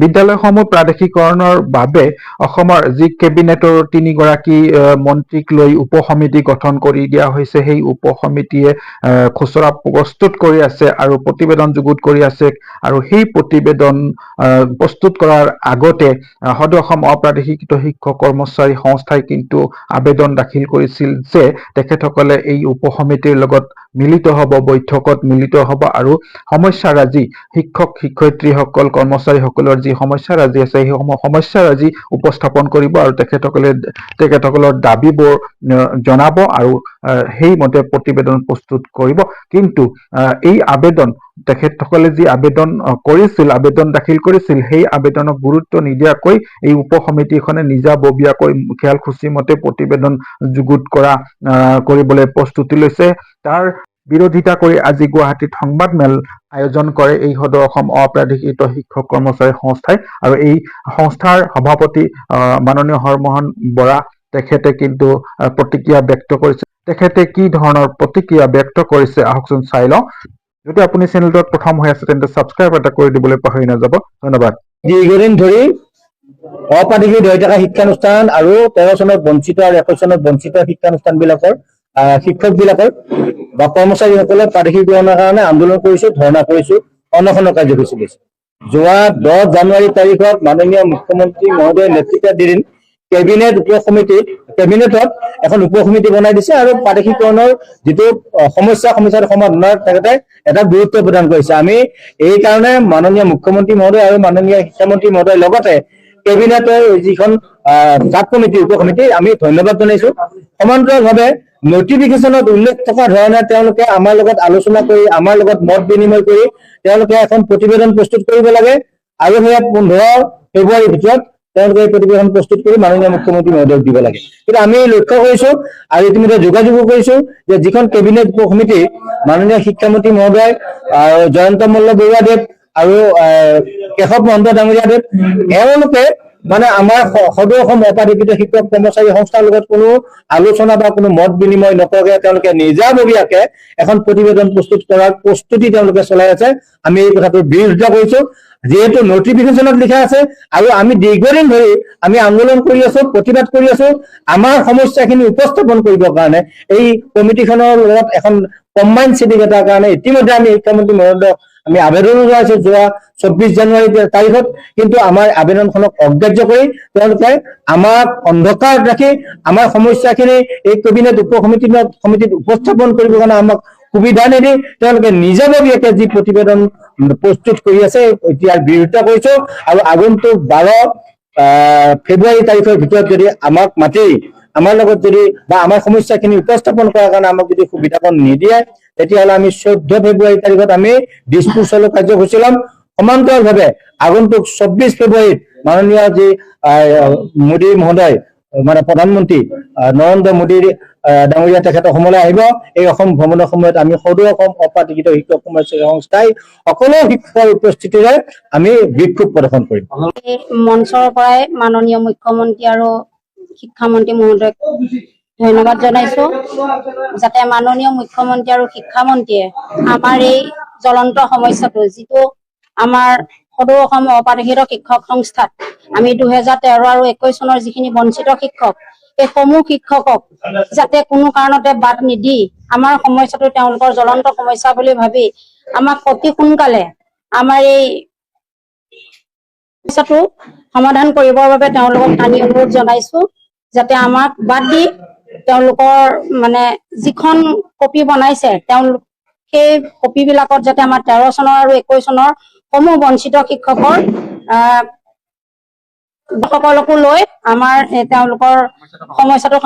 বিদ্যালয়সমূহ প্ৰাদেশিকৰণৰ বাবে অসমৰ যি কেবিনেটৰ তিনিগৰাকী মন্ত্ৰীক লৈ উপসমিতি গঠন কৰি দিয়া হৈছে সেই উপসমিতিয়ে আহ, খচৰা প্ৰস্তুত কৰি আছে আৰু প্ৰতিবেদন যুগুত কৰি আছে আৰু সেই প্ৰতিবেদন প্ৰস্তুত কৰাৰ আগতে সদৌ অসম অপ্ৰাদেশিকৃত শিক্ষক কৰ্মচাৰী সংস্থাই কিন্তু আবেদন দাখিল কৰিছিল যে তেখেতসকলে এই উপসমিতিৰ লগত মিলিত হ'ব বৈঠকত মিলিত হ'ব আৰু সমস্যাৰাজি শিক্ষক শিক্ষয়িত্ৰীসকল কৰ্মচাৰীসকলৰ যি সমস্যাৰাজি আছে সেই সম- সমস্যাৰাজি উপস্থাপন কৰিব আৰু তেখেতসকলে তেখেতসকলৰ দাবীবোৰ জনাব আৰু সেইমতে প্ৰতিবেদন প্ৰস্তুত কৰিব। কিন্তু এই আবেদন তেখেতসকলে যি আবেদন কৰিছিল আবেদন দাখিল কৰিছিল সেই আবেদনক গুৰুত্ব নিদিয়াকৈ এই উপসমিতিখনে নিজাববীয়াকৈ খেয়ালখুচি মতে প্ৰতিবেদন যুগুত কৰা কৰিবলৈ প্ৰস্তুতি লৈছে। তাৰ বিৰোধিতা কৰি আজি গুৱাহাটীত সংবাদমেল আয়োজন কৰে। এই সদৌ অসম অপ্ৰাদেশিকৃত শিক্ষক কৰ্মচাৰী সংস্থাই আৰু এই সংস্থাৰ সভাপতি মাননীয় হৰমোহন বৰা তেখেতে কিন্তু প্ৰতিক্ৰিয়া ব্যক্ত কৰিছে। তেখেতে কি ধৰণৰ প্ৰতিক্ৰিয়া ব্যক্ত কৰিছে আহকচোন চাই লওঁ। যদি আপুনি চেনেলটোত প্ৰথম হৈ আছে তেন্তে ছাবস্ক্ৰাইব এটা কৰি দিবলৈ পাহৰি নাযাব। ধন্যবাদ। দীৰ্ঘদিন ধৰি অপ্ৰাদেশিক হৈ থকা শিক্ষানুষ্ঠান আৰু তেৰ চনত বঞ্চিত আৰু একৈশ চনত বঞ্চিত শিক্ষানুষ্ঠান বিলাকৰ শিক্ষক বিলাকৰ বা কৰ্মচাৰীসকলে প্ৰাদেশিকৰণৰ কাৰণে আন্দোলন কৰিছো, ধৰ্ণা কৰিছো অনশনৰ কাৰ্যসূচী লৈছো। যোৱা দহ জানুৱাৰী তাৰিখত মাননীয় মুখ্যমন্ত্ৰী মহোদয়ৰ নেতৃত্বাধীন কেবিনেট উপসমিতি, কেবিনেটত এখন উপসমিতি বনাই দিছে আৰু প্ৰাদেশিকৰণৰ যিটো সমস্যা সমস্যাৰ সমাধানৰ তেখেতে এটা গুৰুত্ব প্ৰদান কৰিছে। আমি এই কাৰণে মাননীয় মুখ্যমন্ত্ৰী মহোদয় আৰু মাননীয় শিক্ষামন্ত্ৰী মহোদয়ৰ লগতে কেবিনেটৰ যিখন চাব কমিটি, উপসমিতি, আমি ধন্যবাদ জনাইছো। সমান্তৰালভাৱে নটিফিকেশ্যনত উল্লেখ থকা ধৰণে তেওঁলোকে আমাৰ লগত আলোচনা কৰি, আমাৰ লগত মত বিনিময় কৰি, তেওঁলোকে এখন প্ৰতিবেদন প্ৰস্তুত কৰিব লাগে। আৰু সেয়া পোন্ধৰ ফেব্ৰুৱাৰীৰ ভিতৰত তেওঁলোকে এই প্ৰতিবেদন প্ৰস্তুত কৰি মাননীয় মুখ্যমন্ত্ৰী মহোদয়ক দিব লাগে। কিন্তু আমি লক্ষ্য কৰিছো আৰু ইতিমধ্যে যোগাযোগো কৰিছো যে যিখন কেবিনেট উপসমিতি মাননীয় শিক্ষামন্ত্ৰী মহোদয় জয়ন্ত মল্ল বৰুৱাদেৱ আৰু কেশৱ মহন্ত ডাঙৰীয়াদেৱ, এওঁলোকে মানে আমাৰ সদৌ অসম শিক্ষক কৰ্মচাৰী সংস্থাৰ লগত কোনো আলোচনা বা কোনো মত বিনিময় নকৰাকে তেওঁলোকে নিজাববীয়াকে এখন প্ৰতিবেদন প্ৰস্তুত কৰাৰ প্ৰস্তুতি তেওঁলোকে চলাই আছে। আমি এই কথাটোৰ বিৰোধিতা কৰিছো। যিহেতু নটিফিকেশ্যনত লিখা আছে আৰু আমি দীৰ্ঘদিন ধৰি আমি আন্দোলন কৰি আছো, প্ৰতিবাদ কৰি আছো। আমাৰ সমস্যাখিনি উপস্থাপন কৰিবৰ কাৰণে এই কমিটিখনৰ লগত এখন কম্বাইন এটাৰ কাৰণে ইতিমধ্যে আমি শিক্ষামন্ত্ৰী মহোদয়ক আমি আবেদনো জনাইছো যোৱা চৌব্বিছ জানুৱাৰী তাৰিখত। কিন্তু আমাৰ আবেদনখনক অগ্ৰাহ্য কৰি তেওঁলোকে আমাক অন্ধকাৰত ৰাখি আমাৰ সমস্যাখিনি এই কেবিনেট উপসমিতিত সমিতিত উপস্থাপন কৰিবৰ কাৰণে আমাক সুবিধা নিদি তেওঁলোকে নিজাববীয়াকে যি প্ৰতিবেদন প্ৰস্তুত কৰি আছে, এতিয়াৰ বিৰোধিতা কৰিছো। আৰু আগন্তুক বাৰ ফেব্ৰুৱাৰী তাৰিখৰ ভিতৰত যদি আমাক মাতি আমাৰ লগত যদি বা আমাৰ সমস্যাখিনি উপস্থাপন কৰাৰ কাৰণে আমাক যদি সুবিধাকণ নিদিয়ে, তেতিয়াহ'লে আমি চৈধ্য ফেব্ৰুৱাৰী তাৰিখত আমি দিছপুৰ চলো কাৰ্যসূচী ল'ম। সমান্তৰালভাৱে আগন্তুক চৌব্বিছ ফেব্ৰুৱাৰীত মাননীয় যি মোদী মহোদয় মানে প্ৰধানমন্ত্ৰী নৰেন্দ্ৰ মোদীৰ ডাঙৰীয়া তেখেত অসমলৈ আহিব। এই অসম ভ্ৰমণৰ সময়ত আমি সদৌ অসম অপাতিকৃত শিক্ষক কৰ্মচাৰী সংস্থাই সকলো শিক্ষকৰ উপস্থিতিৰে আমি বিক্ষোভ প্ৰদৰ্শন কৰিম। মঞ্চৰ পৰাই মাননীয় মুখ্যমন্ত্ৰী আৰু শিক্ষামন্ত্ৰী মহোদয়ক ধন্যবাদ জনাইছো। যাতে মাননীয় মুখ্যমন্ত্ৰী আৰু শিক্ষামন্ত্ৰীয়ে আমাৰ এই জ্বলন্ত সমস্যাটো যিটো আমাৰ সদৌ অসম অপাধিকৃত শিক্ষক সংস্থাত আমি দুহেজাৰ তেৰ আৰু একৈশ চনৰ যিখিনি বঞ্চিত শিক্ষক এই সমূহ শিক্ষকক যাতে কোনো কাৰণতে বাদ নিদি আমাৰ সমস্যাটো তেওঁলোকৰ জ্বলন্ত সমস্যা বুলি ভাবি আমাক অতি সোনকালে আমাৰ এই সমস্যাটো সমাধান কৰিবৰ বাবে তেওঁলোকক আমি অনুৰোধ জনাইছো। যাতে আমাক বাদ দি তেওঁলোকৰ মানে যিখন কপি বনাইছে তেওঁলোক সেই কপি বিলাকত যাতে আমাৰ তেৰ চনৰ আৰু একৈশ চনৰ সমূহ বঞ্চিত শিক্ষকৰ আহ সকলকো লৈ আমাৰ তেওঁলোকৰ সমস্যাটো